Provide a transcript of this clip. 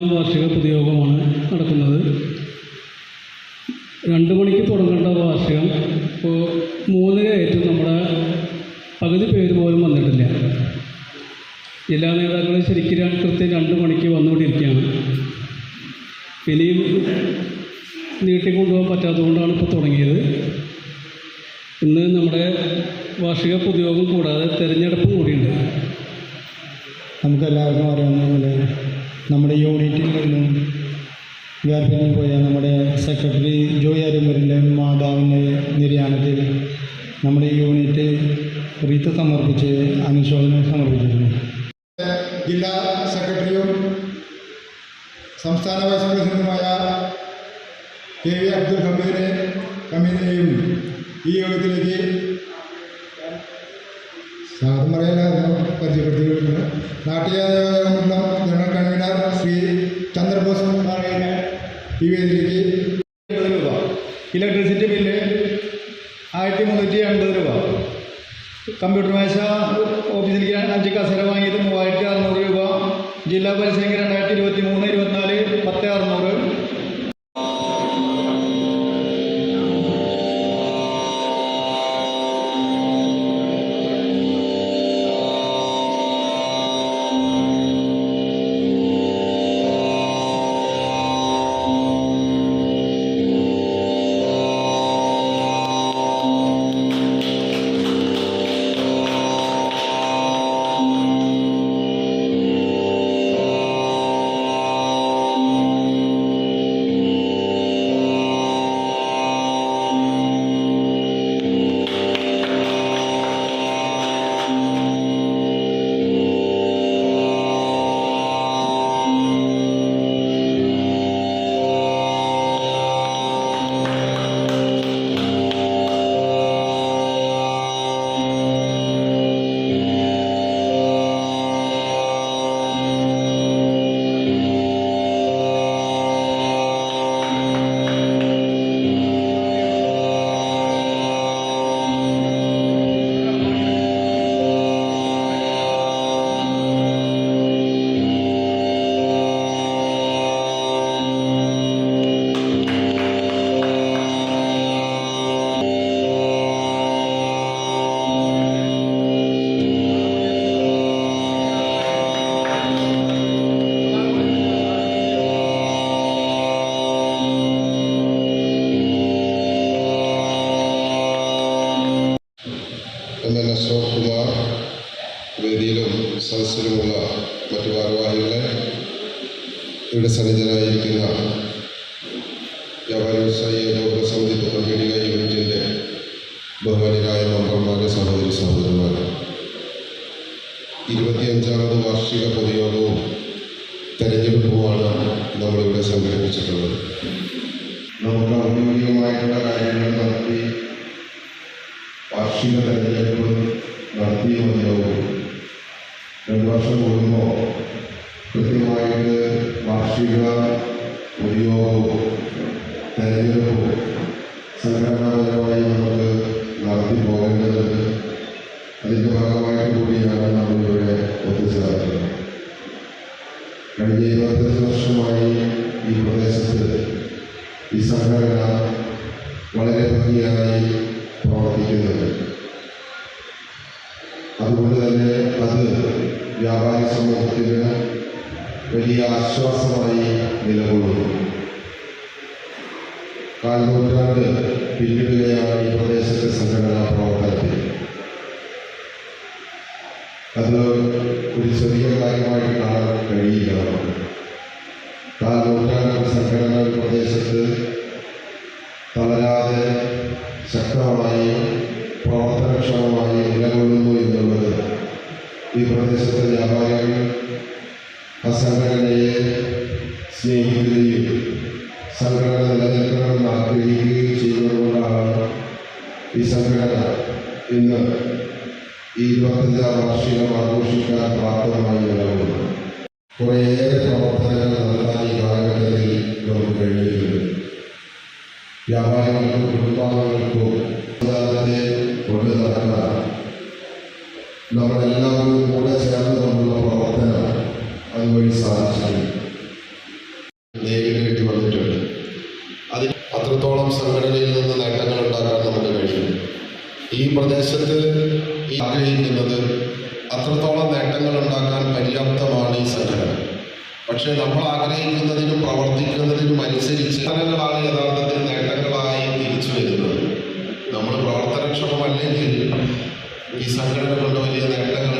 വാർഷിക പൊതുയോഗമാണ് നടക്കുന്നത്. രണ്ട് മണിക്ക് തുടങ്ങേണ്ട വാർഷികം. ഇപ്പോൾ മൂന്നരയായിട്ടും നമ്മുടെ പകുതി പേര് പോലും വന്നിട്ടില്ല. ജില്ലാ നേതാക്കൾ ശരിക്കും കൃത്യം രണ്ട് മണിക്ക് വന്നുകൊണ്ടിരിക്കുകയാണ്. ഇനിയും നീട്ടിക്കൊണ്ടുപോകാൻ പറ്റാത്തതുകൊണ്ടാണ് ഇപ്പോൾ തുടങ്ങിയത്. ഇന്ന് നമ്മുടെ വാർഷിക പൊതുയോഗം കൂടാതെ തിരഞ്ഞെടുപ്പ് കൂടിയുണ്ട്. നമുക്കെല്ലാവർക്കും അറിയാവുന്ന പോലെ നമ്മുടെ യൂണിറ്റിൽ നിന്നും വേർപിരിഞ്ഞു പോയ നമ്മുടെ സെക്രട്ടറി ജോയി അരുമരിന്റെ മാതാവിന്റെ നിര്യാണത്തിൽ നമ്മുടെ യൂണിറ്റ് റീത്ത് സമർപ്പിച്ച് അനുശോചനം സമർപ്പിച്ചിരുന്നു. ജില്ലാ സെക്രട്ടറിയും സംസ്ഥാന വൈസ് പ്രസിഡന്റുമായ കെ വി അബ്ദുൽ ഹമീദിനെ ഹമീദിനെയും ഈ യോഗത്തിലേക്ക് സാധനം പറയാനായിരുന്നു പരിചയപ്പെടുത്തി നാട്ടിലെ രൂപ ഇലക്ട്രിസിറ്റി ബില്ല് ആയിരത്തി മുന്നൂറ്റി എൺപത് രൂപ. കമ്പ്യൂട്ടർ മേശ ഓഫീസിലേക്ക് അഞ്ച് കസേര വാങ്ങിയത് മൂവായിരത്തി അറുന്നൂറ് രൂപ. ജില്ലാ പരിസരയ്ക്ക് രണ്ടായിരത്തി ഇരുപത്തി മൂന്ന് അശോക് കുമാർ വേദിയിലും സദസ്സിലുമുള്ള മറ്റു ഭാരവാഹികളെ ഇവിടെ സന്നിധനായിരിക്കുന്ന വ്യാപാര വ്യവസായ ഏകോപന സമിതി തുറപീഡിക യൂണിറ്റിന്റെ ബഹുമാന്യരായ മെമ്പർമാരെ സഹോദരി സഹോദരന്മാരെ. ഇരുപത്തിയഞ്ചാമത് വാർഷിക പൊതുയോഗവും തെരഞ്ഞെടുപ്പുമാണ് നമ്മളിവിടെ സംഘടിപ്പിച്ചിട്ടുള്ളത്. നമുക്ക് ഔദ്യോഗികമായിട്ടുള്ള കാര്യങ്ങൾ നടത്തി വാർഷിക തെരഞ്ഞെടുപ്പ് നടത്തിയ മതിയാവും രണ്ട് വർഷം കൂടുമ്പോൾ കൃത്യമായിട്ട് വാർഷിക ഉപയോഗവും തെരഞ്ഞെടുപ്പും സംഘടനാപരമായി നമുക്ക് നടത്തി പോകേണ്ടതുണ്ട്. അതിന്റെ ഭാഗമായിട്ട് കൂടിയാണ് നമ്മളിവിടെ ഒത്തുചേർന്നത്. കഴിഞ്ഞ ഇരുപത്തഞ്ച് വർഷമായി ഈ പ്രദേശത്ത് ഈ സംഘടന വളരെ ഭംഗിയായി അത് വ്യാപാരി സമൂഹത്തിന് വലിയ ആശ്വാസമായി നിലകൊള്ളുന്നു. കാൽനൂറ്റാണ്ട് പിന്നിടുകയാണ് ഈ പ്രദേശത്തെ സംഘടനാ പ്രവർത്തനത്തിൽ. അത് ഒരു ചെറിയ കാര്യമായിട്ട് കാണാൻ കഴിയില്ല. നമുക്ക് കാൽ നൂറ്റാണ്ട് സംഘടന പ്രദേശത്ത് പ്രദേശത്തെ വ്യാപാരികൾ സംഘടനയെ സ്നേഹിക്കുകയും സംഘടന നിലനിൽക്കണമെന്ന് ആഗ്രഹിക്കുകയും ചെയ്തുകൊണ്ടാണ് ഈ സംഘടന ഇന്ന് ഈ ഇരുപത്തഞ്ചാം വാർഷികം ആഘോഷിക്കാൻ പ്രാപ്തമായി നിലകൊള്ളുന്നു കുറേയേറെ പ്രവർത്തനങ്ങൾ നടത്താൻ ഈ കാലഘട്ടത്തിൽ നമുക്ക് കഴിഞ്ഞിട്ടുണ്ട്. വ്യാപാരികൾക്കും കുടുംബാംഗങ്ങൾക്കും നമ്മളെല്ലാവരും കൂടെ ചേർന്ന് കൊണ്ടുള്ള പ്രവർത്തനം അതുവഴി സാധിച്ചിട്ടുണ്ട്. നേരിടേണ്ടി വന്നിട്ടുണ്ട്. അതിൽ അത്രത്തോളം സംഘടനയിൽ നിന്ന് നേട്ടങ്ങൾ ഉണ്ടാക്കാൻ നമുക്ക് കഴിയും. ഈ പ്രദേശത്ത് ഈ ആഗ്രഹിക്കുന്നത് അത്രത്തോളം നേട്ടങ്ങൾ ഉണ്ടാക്കാൻ പര്യാപ്തമാണ് ഈ സംഘടന. പക്ഷേ നമ്മൾ ആഗ്രഹിക്കുന്നതിനും പ്രവർത്തിക്കുന്നതിനും അനുസരിച്ച് സംഘടനകളാണ് യഥാർത്ഥത്തിൽ നേട്ടങ്ങളായി തിരിച്ചു വരുന്നത്. നമ്മൾ പ്രവർത്തനക്ഷമമല്ലെങ്കിൽ ഈ സംഘടന കൊണ്ട് വലിയ നേട്ടങ്ങൾ